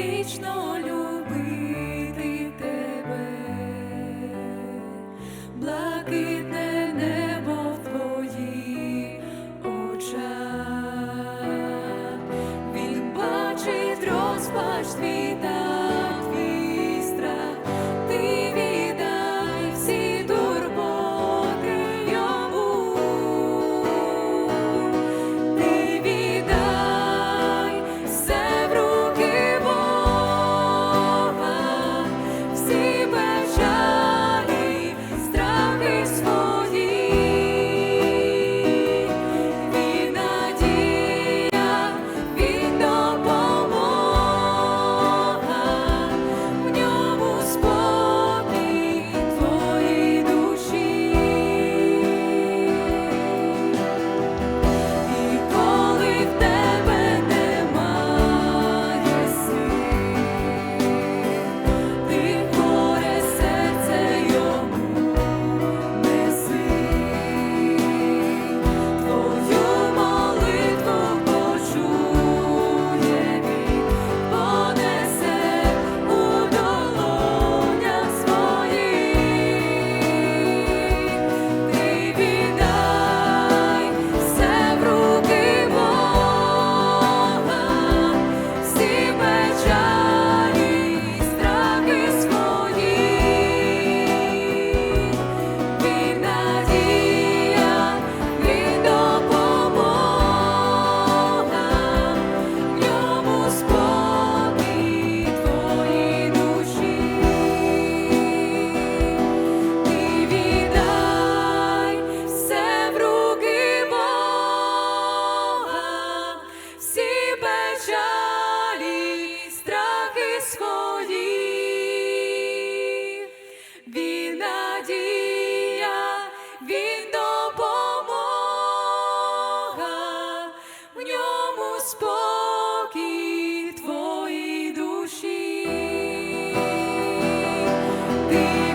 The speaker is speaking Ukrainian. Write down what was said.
вічно любити тебе, блакитне небо в твоїх очах, він бачить розпач твій. be